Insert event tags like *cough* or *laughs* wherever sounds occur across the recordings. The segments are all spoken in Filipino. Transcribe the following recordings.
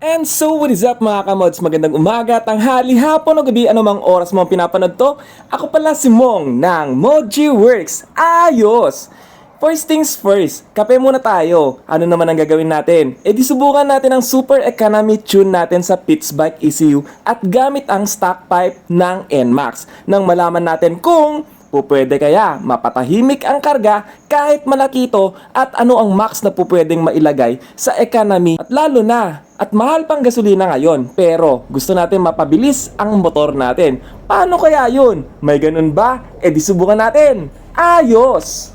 And so, what is up mga kamods? Magandang umaga, tanghali, hapon o gabi, anumang oras mo pinapanood to. Ako pala si Mong ng Moji Works. Ayos! First things first, kape muna tayo. Ano naman ang gagawin natin? E di subukan natin ang super economy tune natin sa Pittsbike ECU at gamit ang stock pipe ng NMAX nang malaman natin kung Pupwede kaya mapatahimik ang karga kahit malaki ito at ano ang max na pupwedeng mailagay sa economy at lalo na at mahal pang gasolina ngayon pero gusto natin mapabilis ang motor natin. Paano kaya yun? May ganun ba? E di subukan natin. Ayos!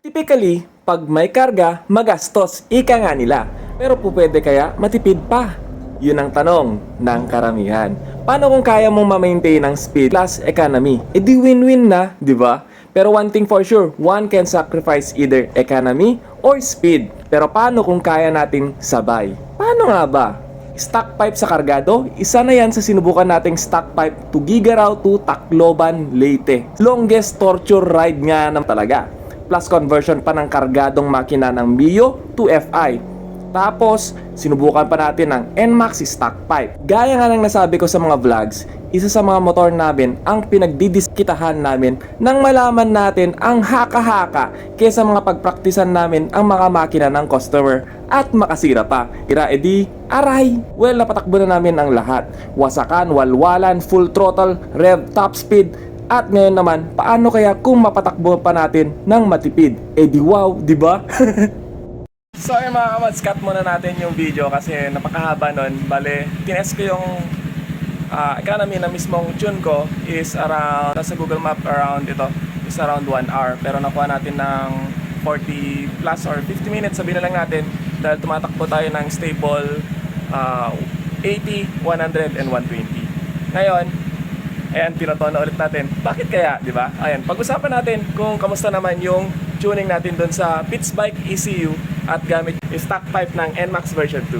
Typically, pag may karga, magastos, ika nga nila. Pero po pwede kaya matipid pa? Yun ang tanong ng karamihan. Paano kung kaya mong ma-maintain ang speed plus economy? E di win-win na, di ba? Pero one thing for sure, one can sacrifice either economy or speed. Pero paano kung kaya nating sabay? Paano nga ba? Stock pipe sa kargado, isa na yan sa sinubukan nating stock pipe to Gigarao to Tacloban, Leyte. Longest torture ride nga naman talaga. Plus conversion pa ng kargadong makina ng Mio to FI. Tapos, sinubukan pa natin ng NMAX stock pipe. Gaya nga ng nasabi ko sa mga vlogs, isa sa mga motor namin ang pinagdidiskitahan namin nang malaman natin ang haka-haka kesa mga pagpraktisan namin ang mga makina ng customer at makasira pa. Ira edi, aray! Well, napatakbo na namin ang lahat. Wasakan, walwalan, full throttle, rev, top speed, at ngayon naman, paano kaya kung mapatakbo pa natin ng matipid? Eh di wow, di ba? *laughs* so ayun mga kamads, cut muna natin yung video kasi napakahaba nun. Bale, tinest ko yung ah, economy na mismong tune ko is around, sa Google Map around ito, is around 1 hour. Pero nakuha natin ng 40 plus or 50 minutes, sabihin na lang natin, dahil tumatakbo tayo ng stable ah, 80, 100, and 120. Ngayon, Ayan, pinatono ulit natin. Bakit kaya, di ba? Ayan, pag-usapan natin kung kamusta naman yung tuning natin doon sa Pittsbike ECU at gamit stock pipe ng NMAX version 2.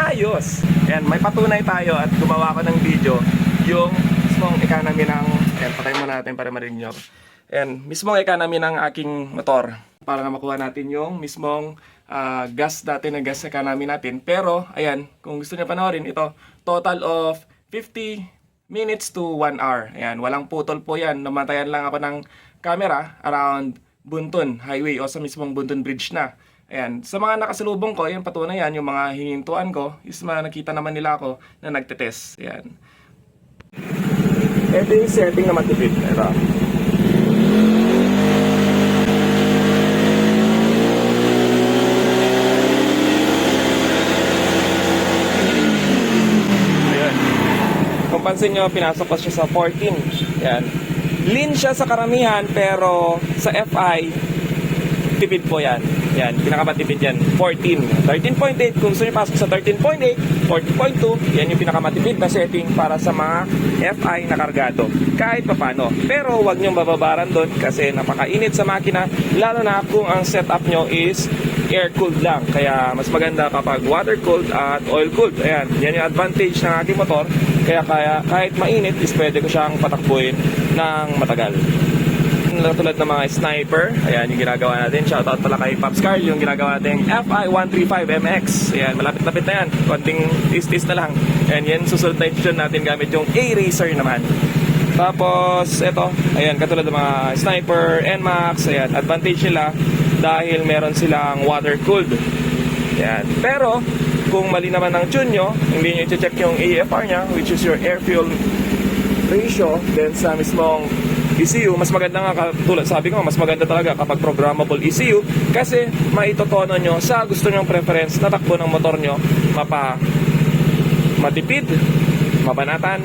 Ayos! Ayan, may patunay tayo at gumawa ko ng video yung mismong economy ng... Ayan, patay mo natin para marinig nyo. Ayan, mismong economy ng aking motor para na makuha natin yung mismong ah, gas dati na gas economy natin. Pero, ayan, kung gusto niyo panoorin, ito, total of 50 minutes to 1 hour. Ayan, walang putol po yan. Namatayan lang ako ng camera around Buntun Highway o sa mismong Buntun Bridge na. Ayan, sa mga nakasalubong ko, ayan, patunay yan, yung mga hinintuan ko, is mga nakita naman nila ako na nagtetest. Ayan. Ito yung setting na matipid. Ito. Ayan. Kung pansin nyo, pinasok ko siya sa 14. Yan. Lean siya sa karamihan, pero sa FI, tipid po yan. Yan, pinakamatipid yan. 14. 13.8, kung gusto nyo pasok sa 13.8, 40.2, yan yung pinakamatipid na setting para sa mga FI na kargado. Kahit pa paano. Pero huwag nyo bababaran doon kasi napakainit sa makina, lalo na kung ang setup nyo is air-cooled lang. Kaya mas maganda kapag water-cooled at oil-cooled. Ayan, yan yung advantage ng aking motor. Kaya, kaya kahit mainit is pwede ko siyang patakbuhin ng matagal. Tulad ng mga sniper, ayan yung ginagawa natin. Shoutout pala kay Pops Carl, yung ginagawa natin FI135MX. Ayan, malapit-lapit na yan. Konting tis-tis na lang. Ayan, yan susunod na institution natin gamit yung A-Racer naman. Tapos, eto, ayan, katulad ng mga sniper, NMAX, ayan, advantage nila dahil meron silang water-cooled. Ayan. Pero, kung mali naman ang tune nyo, hindi nyo i-check yung AFR nya, which is your air-fuel ratio, then sa mismong ECU, mas maganda nga, katulad sabi ko, mas maganda talaga kapag programmable ECU kasi maitotono nyo sa gusto nyong preference na takbo ng motor nyo, mapa matipid, mabanatan,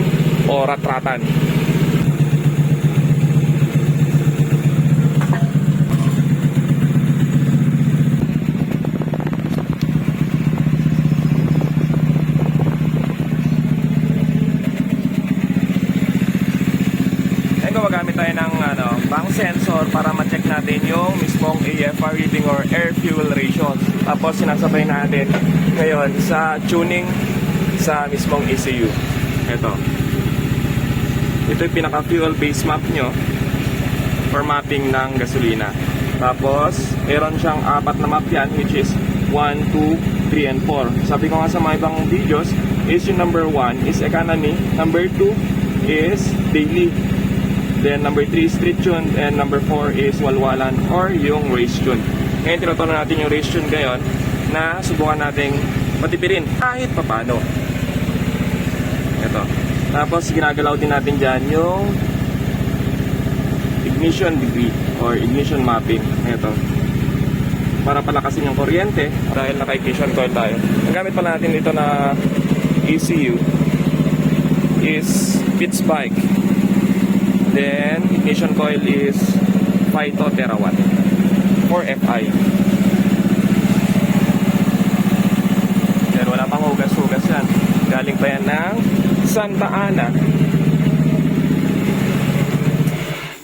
o ratratan. Ngayon gumagamit tayo ng ano, bank sensor para ma-check natin yung AFR reading or air fuel ratio. Tapos sinasabay natin ngayon sa tuning sa mismong ECU. Ito. Ito yung pinaka fuel base map nyo. for mapping ng gasolina. Tapos, meron siyang apat na map yan, which is 1, 2, 3, and 4. Sabi ko nga sa mga ibang videos, is yung number 1 is economy, number 2 is daily, then number 3 is street tune, and number 4 is walwalan or yung race tune. Ngayon, tinutunan natin yung race tune ngayon na subukan nating matipirin kahit papano. Ito. Tapos, ginagalaw din natin dyan yung ignition degree or ignition mapping. Ito. Para palakasin yung kuryente dahil naka-ignition coil tayo. Ang gamit pala natin dito na ECU is Pitts bike. Then, ignition coil is Phyto Terawatt for FI. Pero wala pang hugas-hugas yan. Galing pa yan ng Santa Ana.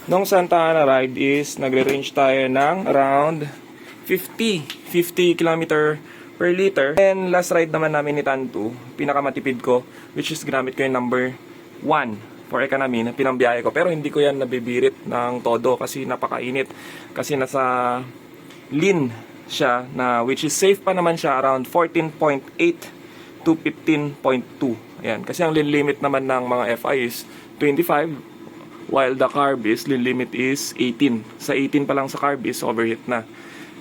Nung Santa Ana ride is nagre-range tayo ng around 50, 50 km per liter. And last ride naman namin ni Tantu, pinakamatipid ko, which is ginamit ko yung number 1 for economy na pinambiyahe ko. Pero hindi ko yan nabibirit ng todo kasi napakainit. Kasi nasa lean siya na which is safe pa naman siya around 14.8 to 15.2. Ayan. Kasi ang limit naman ng mga FI is 25 while the carb is limit is 18. Sa 18 pa lang sa carb is overheat na.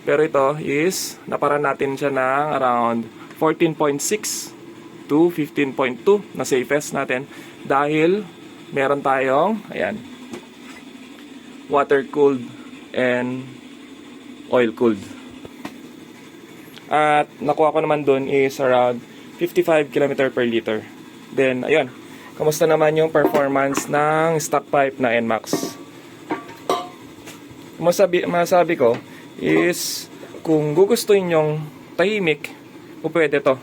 Pero ito is naparan natin siya ng around 14.6 to 15.2 na safest natin dahil meron tayong ayan water cooled and oil cooled. At nakuha ko naman doon is around 55 km per liter. Then, ayun. Kamusta naman yung performance ng stock pipe na NMAX? Masabi, masabi ko is kung gugustuhin nyong tahimik, po pwede to.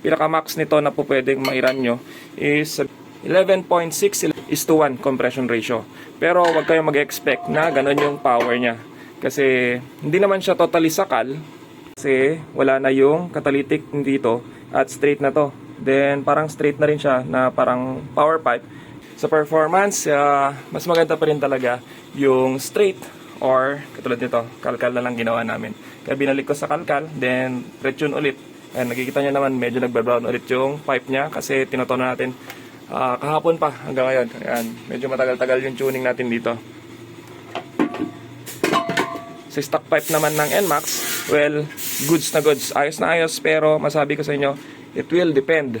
Pinaka-max nito na po pwedeng mairan nyo is 11.6 is to 1 compression ratio. Pero wag kayong mag-expect na ganun yung power niya. Kasi hindi naman siya totally sakal kasi wala na yung catalytic dito at straight na to. Then parang straight na rin siya na parang power pipe. Sa performance, ah, mas maganda pa rin talaga yung straight or katulad nito, kalkal na lang ginawa namin. Kaya binalik ko sa kalkal, then retune ulit. Ayan, nakikita nyo naman, medyo nagbe-brown ulit yung pipe niya kasi tinotono natin ah, kahapon pa hanggang ngayon. Ayan, medyo matagal-tagal yung tuning natin dito. Sa stock pipe naman ng NMAX, well, goods na goods. Ayos na ayos, pero masabi ko sa inyo, it will depend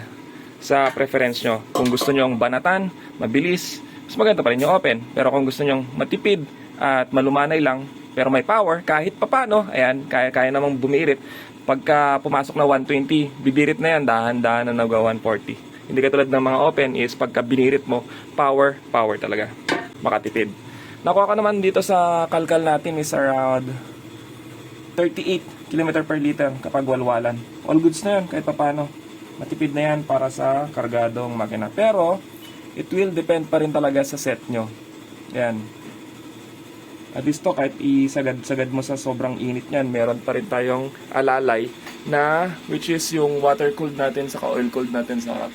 sa preference nyo. Kung gusto nyo banatan, mabilis, mas maganda pa rin yung open. Pero kung gusto nyo matipid at malumanay lang, pero may power, kahit papano, ayan, kaya-kaya namang bumirit. Pagka pumasok na 120, bibirit na yan, dahan-dahan na nag 140. Hindi katulad ng mga open is pagka binirit mo, power, power talaga. Makatipid. Nakuha ko naman dito sa kalkal natin is around 38 km per liter kapag walwalan. All goods na yan kahit papano. Matipid na yan para sa kargadong makina. Pero, it will depend pa rin talaga sa set nyo. Yan. At least to, kahit isagad-sagad mo sa sobrang init niyan, meron pa rin tayong alalay na which is yung water cooled natin sa oil cooled natin sa harap.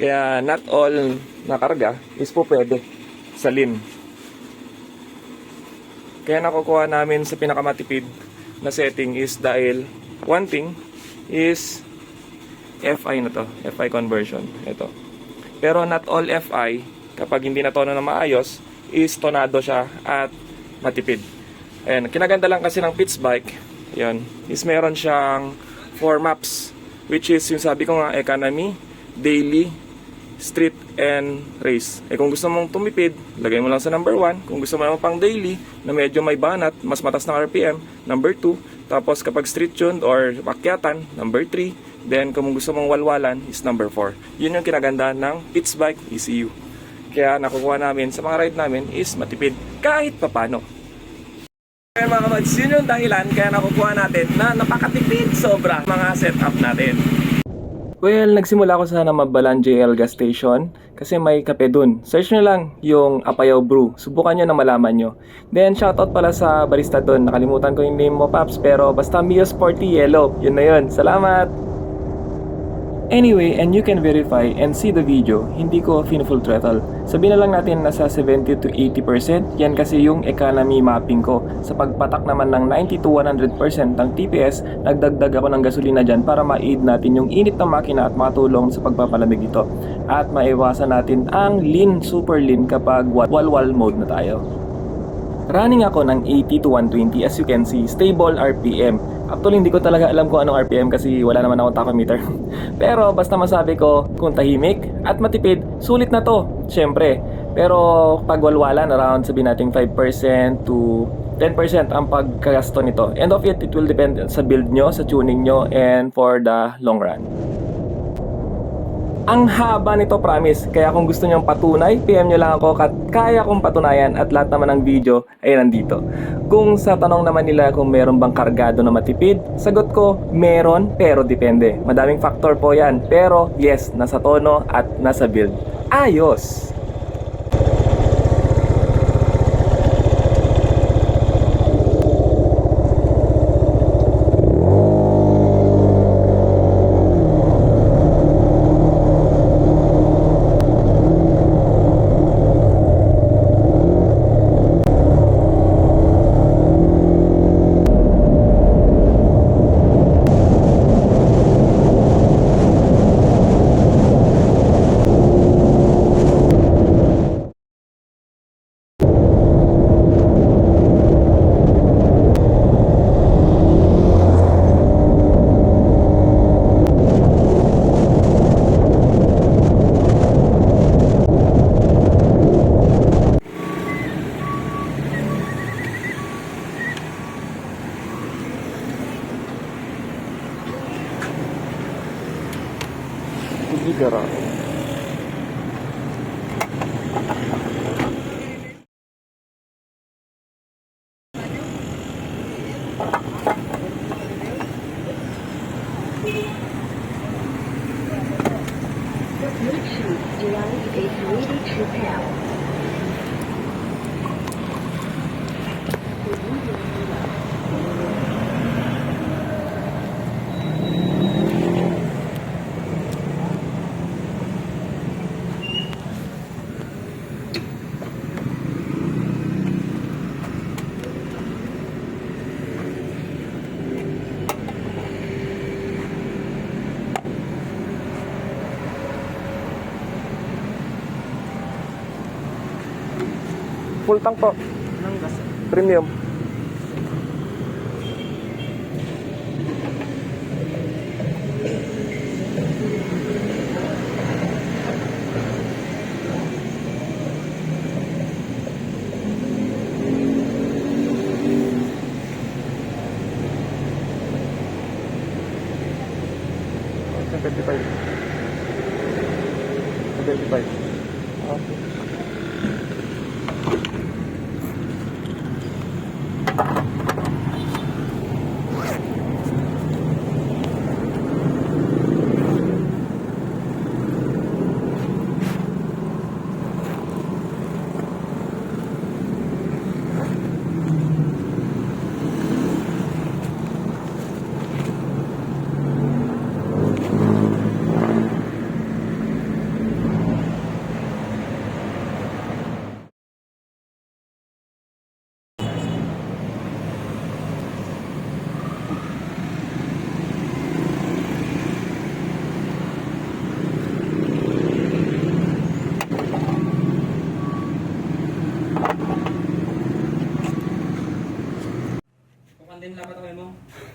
Kaya not all na karga is po pwede sa lean. Kaya nakukuha namin sa pinakamatipid na setting is dahil one thing is FI na to, FI conversion. Ito. Pero not all FI, kapag hindi na tono na maayos, is tonado siya at matipid. Ayan, kinaganda lang kasi ng Pitts bike, yan, is meron siyang 4 maps, which is yung sabi ko nga, economy, daily, street, and race. Eh kung gusto mong tumipid, lagay mo lang sa number 1. Kung gusto mo naman pang daily, na medyo may banat, mas matas ng RPM, number 2. Tapos kapag street tuned or pakyatan, number 3. Then kung gusto mong walwalan, is number 4. Yun yung kinaganda ng Pitts Bike ECU. Kaya nakukuha namin sa mga ride namin is matipid kahit papano. Kaya mga kamads, yun yung dahilan kaya nakukuha natin na napakatipid sobra mga setup natin. Well, nagsimula ako sana mabalan JL gas station kasi may kape dun. Search nyo lang yung Apayaw Brew. Subukan nyo na malaman nyo. Then, shoutout pala sa barista dun. Nakalimutan ko yung name mo, Paps. Pero basta Mio Sporty Yellow. Yun na yun. Salamat! Anyway, and you can verify and see the video, hindi ko full throttle. Sabihin na lang natin nasa 70 to 80%, yan kasi yung economy mapping ko. Sa pagpatak naman ng 90 to 100% ng TPS, nagdagdag ako ng gasolina dyan para ma-aid natin yung init ng makina at makatulong sa pagpapalamig ito. At maiwasan natin ang lean, super lean kapag wal-wal mode na tayo. Running ako ng 80 to 120 as you can see, stable RPM. Actually hindi ko talaga alam kung anong RPM kasi wala naman akong tachometer. *laughs* Pero basta masabi ko kung tahimik at matipid, sulit na to, syempre. Pero pag walwalan around sabihin natin 5% to 10% ang pagkagasto nito. End of it, it will depend sa build nyo, sa tuning nyo, and for the long run. Ang haba nito promise, kaya kung gusto nyong patunay, PM nyo lang ako kat kaya kong patunayan at lahat naman ng video ay nandito. Kung sa tanong naman nila kung meron bang kargado na matipid, sagot ko, meron pero depende. Madaming factor po yan, pero yes, nasa tono at nasa build. Ayos! Full tank po. Gas? Premium. Thank you.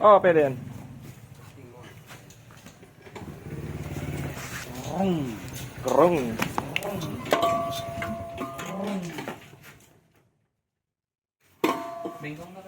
อ้อไปเรียนกรุง mình không